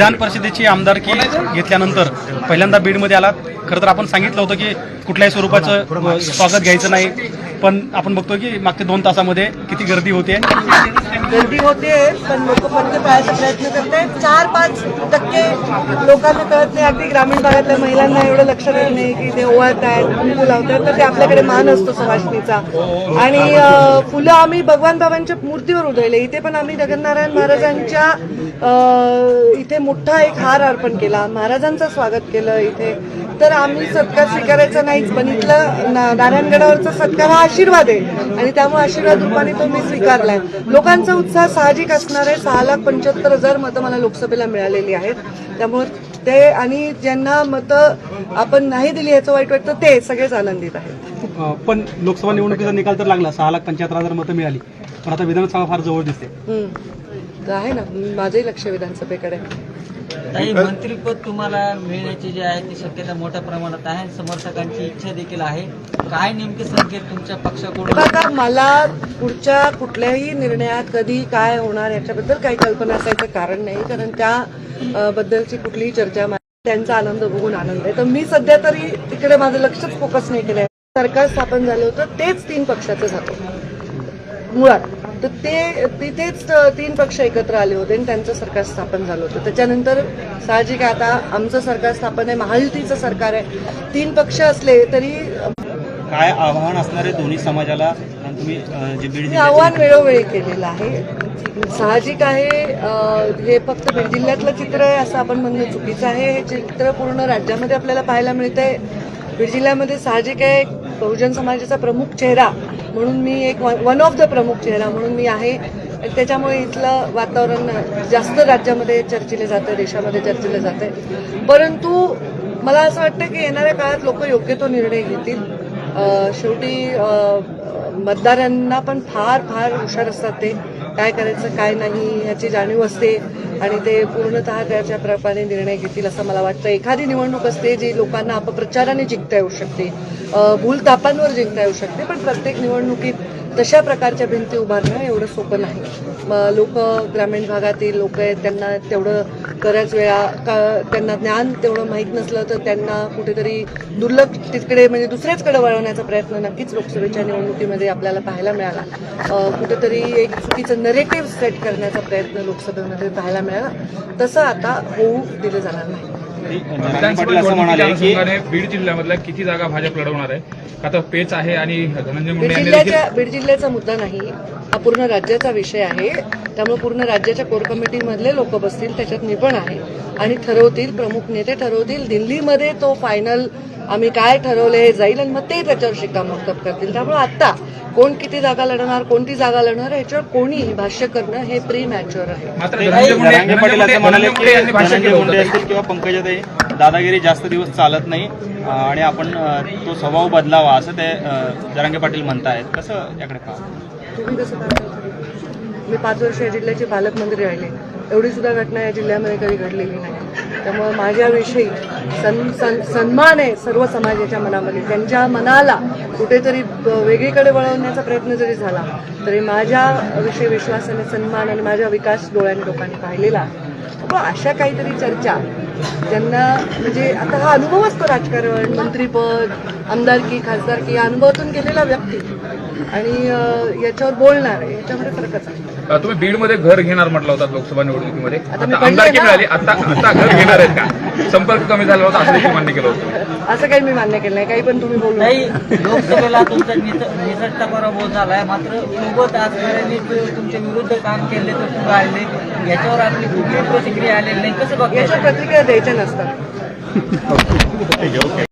विधान परिषदेची आमदारकी घेतल्यानंतर पहिल्यांदा बीडमध्ये आलात. खरं तर आपण सांगितलं होतं की कुठल्याही स्वरूपाचं स्वागत घ्यायचं नाही. पण आपण बघतो की मागच्या दोन तासामध्ये किती गर्दी होते. गर्दी होते पण लोक पत्ते पाळायचा प्रयत्न करते चार पाच टक्के लोकांना कळत नाही. अगदी ग्रामीण भागातल्या महिलांना एवढं लक्ष देत नाही की ते ओळत आहेत लावत आहेत तर ते आपल्याकडे मान असतो सवासणीचा आणि फुलं आम्ही भगवान बाबांच्या मूर्तीवर उधळले. इथे पण आम्ही जगन्नारायण महाराजांच्या इथे मोठा एक हार अर्पण केला. महाराजांचं स्वागत केलं इथे. तर आम्ही सत्कार स्वीकारायचा नाहीच पण इथलं ना- नारायणगडावरचा सत्कार हा आशीर्वाद आहे. आणि त्यामुळे आशीर्वाद रूपाने तो मी स्वीकारलाय. लोकांचा उत्साह साहजिक असणार आहे. सहा लाख पंच्याहत्तर हजार मतं मला लोकसभेला मिळालेली आहेत. त्यामुळे ते आणि ज्यांना मतं आपण नाही दिली याचं वाईट वाटतं ते सगळेच आनंदित आहेत. पण लोकसभा निवडणुकीचा निकाल तर लागला. सहा लाख पंच्याहत्तर हजार मतं मिळाली. पण आता विधानसभा फार जवळ दिसते. आहे ना माझंही लक्ष विधानसभेकडे. काही मंत्रीपद तुम्हाला मिळण्याची जी आहे ती शक्यता मोठ्या प्रमाणात आहे. समर्थकांची इच्छा देखील आहे. काय नेमके संकेत तुमच्या पक्षाकडून? बघा मला पुढच्या कुठल्याही निर्णयात कधी काय होणार याच्याबद्दल काही कल्पना असायचं कारण नाही. कारण त्या बद्दलची कुठलीही चर्चा त्यांचा आनंद बघून आनंद आहे. तर मी सध्या तरी तिकडे माझं लक्षच फोकस नाही केलंय. सरकार स्थापन झालं होतं तेच तीन पक्षाचं झालं. मुळात. तर ते तिथेच तीन पक्ष एकत्र आले होते आणि त्यांचं सरकार स्थापन झालं होतं. त्याच्यानंतर साहजिक आहे, आता आमचं सरकार स्थापन आहे महायुतीचं सरकार आहे. तीन पक्ष असले तरी काय आव्हान असणार आहे दोन्ही समाजाला? आणि तुम्ही अं, जे बीड हे जिल्ह्याचे आव्हान वेळोवेळी केलेलं आहे. साहजिक आहे अं, हे फक्त बीड जिल्ह्यातलं चित्र आहे असं आपण म्हणणं चुकीचं आहे. हे चित्र पूर्ण राज्यामध्ये आपल्याला पाहायला मिळतंय. बीड जिल्ह्यामध्ये साहजिक आहे बहुजन समाजाचा प्रमुख चेहरा म्हणून मी एक वन ऑफ द प्रमुख चेहरा म्हणून मी आहे. त्याच्यामुळे इथलं वातावरण जास्त राज्यामध्ये चर्चिलं जातं देशामध्ये चर्चिलं जातं परंतु मला असं वाटतं की येणाऱ्या काळात लोक योग्य तो निर्णय घेतील. शेवटी मतदारांना पण फार फार हुशार असतात ते. काय करायचं काय नाही ह्याची जाणीव असते आणि ते पूर्णतः त्याच्या प्रकारे निर्णय घेतील असं मला वाटतं. एखादी निवडणूक असते जी लोकांना अपप्रचाराने जिंकता येऊ शकते भूलतापांवर जिंकता येऊ शकते पण प्रत्येक निवडणुकीत तशा प्रकारच्या भिंती उभारणं एवढं सोपं नाही. लोक ग्रामीण भागातील लोक आहेत त्यांना तेवढं बऱ्याच वेळा का त्यांना ज्ञान तेवढं माहीत नसलं तर त्यांना कुठेतरी दुर्लक्ष तिकडे म्हणजे दुसऱ्याचकडे वळवण्याचा प्रयत्न नक्कीच लोकसभेच्या निवडणुकीमध्ये आपल्याला पाहायला मिळाला. कुठेतरी एक चुकीचं नरेटिव्ह सेट करण्याचा प्रयत्न लोकसभेमध्ये पाहायला मिळाला. तसं आता होऊ दिलं जाणार नाही. असं निवडणुकीच्या म्हणाले की अनुषंगाने बीड जिल्ह्यामधल्या किती जागा भाजप लढवणार आहे? आता पेच आहे आणि धनंजय बीड मुंडे जिल्ह्याच्या बीड जिल्ह्याचा मुद्दा नाही. हा पूर्ण राज्याचा विषय आहे. त्यामुळे पूर्ण राज्याच्या कोर कमिटीमधले लोक बसतील त्याच्यात मी पण आहे. आणि ठरवतील प्रमुख नेते ठरवतील. दिल्लीमध्ये तो फायनल आम्ही काय ठरवले जाईल आणि मग ते त्याच्यावर शिक्कामोर्तब करतील. त्यामुळे आता कोण किती जागा लढणार कोणती जागा लढणार ह्याच्यावर कोणीही भाष्य करणं हे प्री मॅच्युअर आहे किंवा पंकजाताई दादागिरी जास्त दिवस चालत नाही आणि आपण तो स्वभाव बदलावा असं ते जरांगे पाटील म्हणतायत. कसं याकडे पहा तुम्ही कसं मी पाच वर्ष या जिल्ह्याचे पालकमंत्री राहिले. एवढी सुद्धा घटना या जिल्ह्यामध्ये कधी घडलेली नाही. त्यामुळे माझ्याविषयी सन सन सन्मान आहे सर्व समाजाच्या मनामध्ये त्यांच्या मनाला कुठेतरी वेगळीकडे वळवण्याचा प्रयत्न जरी झाला तरी माझ्याविषयी विश्वासाने सन्मान आणि माझा विकास डोळ्याने लोकांनी पाहिलेला आहे. अशा काहीतरी चर्चा ज्यांना म्हणजे आता हा अनुभव असतो राजकारण मंत्रीपद आमदारकी खासदारकी या अनुभवातून गेलेला व्यक्ती आणि याच्यावर बोलणार आहे. याच्यामध्ये फरकच आहे. तुम्ही बीडमध्ये घर घेणार म्हटलं होतं लोकसभा निवडणुकीमध्ये. आता आमदारकी. मिळाली घर घेणार आहेत का? संपर्क कमी झाला होता असं देखील मान्य केलं होतं. असं काही मी मान्य केलं नाही. काही पण तुम्ही बोलू काही लोकसभेला तुमचा निस- निसटता पराभव झालाय. मात्र सोबत आजपर्यंत तुमच्या विरुद्ध काम केले तर तुम्ही आले. याच्यावर आपली कुठली प्रतिक्रिया आलेली नाही? कसं बघायचं याच्या प्रतिक्रिया द्यायच्या नसतात.